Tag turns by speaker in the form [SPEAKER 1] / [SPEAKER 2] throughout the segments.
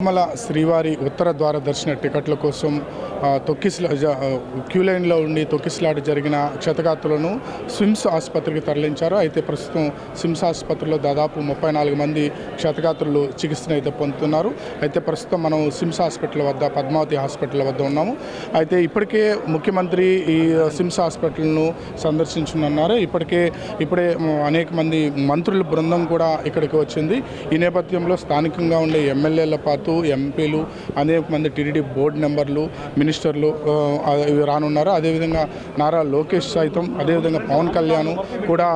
[SPEAKER 1] తిరుమల శ్రీవారి ఉత్తర ద్వార దర్శన టికెట్ల కోసం తొక్కిస్లా క్యూ లైన్లో ఉండి తొక్కిసలాట జరిగిన క్షతగాతులను స్విమ్స్ ఆసుపత్రికి తరలించారు. అయితే ప్రస్తుతం స్విమ్స్ ఆసుపత్రిలో దాదాపు ముప్పై నాలుగు మంది క్షతగాత్రులు చికిత్సను అయితే పొందుతున్నారు. అయితే ప్రస్తుతం మనం స్విమ్స్ హాస్పిటల్ వద్ద పద్మావతి హాస్పిటల్ వద్ద ఉన్నాము. అయితే ఇప్పటికే ముఖ్యమంత్రి ఈ స్విమ్స్ హాస్పిటల్ను సందర్శించనున్నారు. ఇప్పటికే ఇప్పుడే అనేక మంది మంత్రుల బృందం కూడా ఇక్కడికి వచ్చింది. ఈ నేపథ్యంలో స్థానికంగా ఉండే ఎమ్మెల్యేల పాటు ఎంపీలు అనేక మంది టీడీడీ బోర్డు మెంబర్లు మినిస్టర్లు ఇవి రానున్నారు. అదేవిధంగా నారా లోకేష్ సైతం అదేవిధంగా పవన్ కళ్యాణ్ కూడా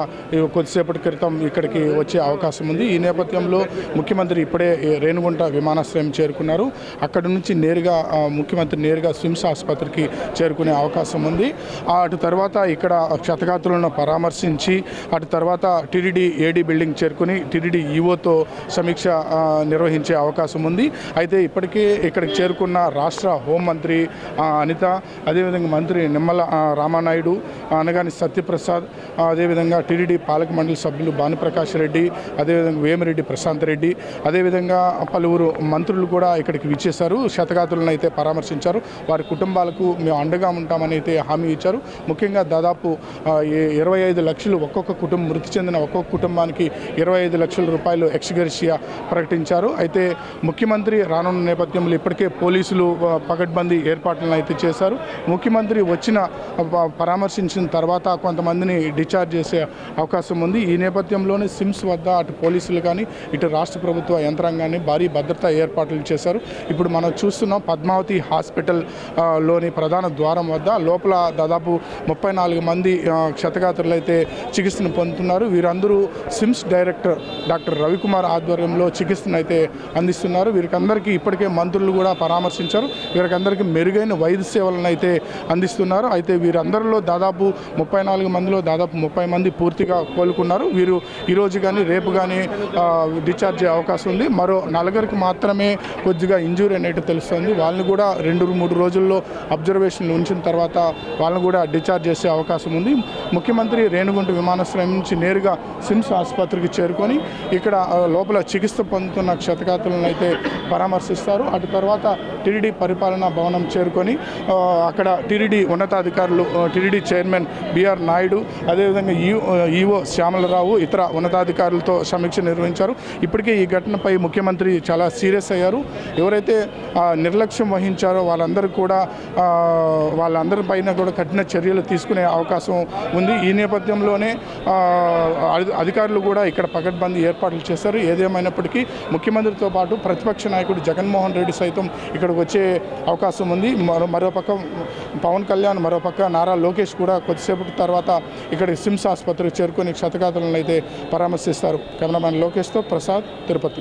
[SPEAKER 1] కొద్దిసేపటి క్రితం ఇక్కడికి వచ్చే అవకాశం ఉంది. ఈ నేపథ్యంలో ముఖ్యమంత్రి ఇప్పుడే రేణుగుంట విమానాశ్రయం చేరుకున్నారు. అక్కడి నుంచి నేరుగా ముఖ్యమంత్రి నేరుగా స్విమ్స్ ఆసుపత్రికి చేరుకునే అవకాశం ఉంది. అటు తర్వాత ఇక్కడ క్షతగాత్రులను పరామర్శించి అటు తర్వాత టీడీడీ ఏడీ బిల్డింగ్ చేరుకుని టీడీడీ ఈఓతో సమీక్ష నిర్వహించే అవకాశం ఉంది. అయితే ఇప్పటికే ఇక్కడికి చేరుకున్న రాష్ట్ర హోంమంత్రి అనిత అదేవిధంగా మంత్రి నిమ్మల రామానాయుడు అనగాని సత్యప్రసాద్ అదేవిధంగా టీడీడీ పాలక మండలి సభ్యులు భానుప్రకాష్ రెడ్డి అదేవిధంగా వేమిరెడ్డి ప్రశాంత్ రెడ్డి అదేవిధంగా పలువురు మంత్రులు కూడా ఇక్కడికి విచ్చేశారు. శతగాతులను అయితే పరామర్శించారు. వారి కుటుంబాలకు మేము అండగా ఉంటామని అయితే హామీ ఇచ్చారు. ముఖ్యంగా దాదాపు ఇరవై ఐదు లక్షలు ఒక్కొక్క కుటుంబం మృతి చెందిన ఒక్కొక్క కుటుంబానికి ఇరవై ఐదు లక్షల రూపాయలు ఎక్స్గర్షియా ప్రకటించారు. అయితే ముఖ్యమంత్రి రానున్న నేపథ్యంలో ఇప్పటికే పోలీసులు పకడ్బందీ ఏర్పాట్లను అయితే చేశారు. ముఖ్యమంత్రి వచ్చిన పరామర్శించిన తర్వాత కొంతమందిని డిశ్చార్జ్ చేసే అవకాశం ఉంది. ఈ నేపథ్యంలోనే సిమ్స్ వద్ద అటు పోలీసులు కానీ ఇటు రాష్ట్ర ప్రభుత్వ యంత్రాంగాన్ని భారీ భద్రతా ఏర్పాట్లు చేశారు. ఇప్పుడు మనం చూస్తున్నాం పద్మావతి హాస్పిటల్లోని ప్రధాన ద్వారం వద్ద లోపల దాదాపు ముప్పై నాలుగు మంది క్షతగాత్రులు అయితే చికిత్సను పొందుతున్నారు. వీరందరూ సిమ్స్ డైరెక్టర్ డాక్టర్ రవికుమార్ ఆధ్వర్యంలో చికిత్సను అయితే అందిస్తున్నారు. వీరందరికీ ఇప్పటికే మంత్రులు కూడా పరామర్శించారు. వీరికందరికీ మెరుగైన వైద్య సేవలను అయితే అందిస్తున్నారు. అయితే వీరందరిలో దాదాపు ముప్పై నాలుగు మందిలో దాదాపు ముప్పై మంది పూర్తిగా కోలుకున్నారు. వీరు ఈరోజు కానీ రేపు కానీ డిశ్చార్జ్ అయ్యే అవకాశం ఉంది. మరో నలుగురికి మాత్రమే కొద్దిగా ఇంజూరీ అనేది తెలుస్తుంది. వాళ్ళని కూడా రెండు మూడు రోజుల్లో అబ్జర్వేషన్లు ఉంచిన తర్వాత వాళ్ళని కూడా డిశ్చార్జ్ చేసే అవకాశం ఉంది. ముఖ్యమంత్రి రేణుగుంట విమానాశ్రయం నుంచి నేరుగా సిమ్స్ ఆసుపత్రికి చేరుకొని ఇక్కడ లోపల చికిత్స పొందుతున్న క్షతగాతులను అయితే పరామర్శిస్తారు. అటు తర్వాత టీడీడీ పరిపాలనా భవనం చేరుకొని అక్కడ టీడీడీ ఉన్నతాధికారులు టీడీడీ చైర్మన్ బిఆర్ నాయుడు అదేవిధంగా ఈఓ శ్యామలరావు ఇతర ఉన్నతాధికారులతో సమీక్ష నిర్వహించారు. ఇప్పటికే ఈ ఘటనపై ముఖ్యమంత్రి చాలా సీరియస్ అయ్యారు. ఎవరైతే నిర్లక్ష్యం వహించారో వాళ్ళందరూ కూడా వాళ్ళందరి పైన కూడా కఠిన చర్యలు తీసుకునే అవకాశం ఉంది. ఈ నేపథ్యంలోనే అధికారులు కూడా ఇక్కడ పకడ్బందీ ఏర్పాట్లు చేశారు. ఏదేమైనప్పటికీ ముఖ్యమంత్రితో పాటు ప్రతిపక్ష నాయకుడు జగన్మోహన్ రెడ్డి సైతం ఇక్కడికి వచ్చే అవకాశం ఉంది. మరో మరోపక్క పవన్ కళ్యాణ్ మరోపక్క నారా లోకేష్ కూడా కొద్దిసేపటి తర్వాత ఇక్కడ సిమ్స్ ఆసుపత్రికి చేరుకొని క్షతగాతులను అయితే పరామర్శిస్తారు. కెమెరామ్యాన్ లోకేష్తో ప్రసాద్ తిరుపతి.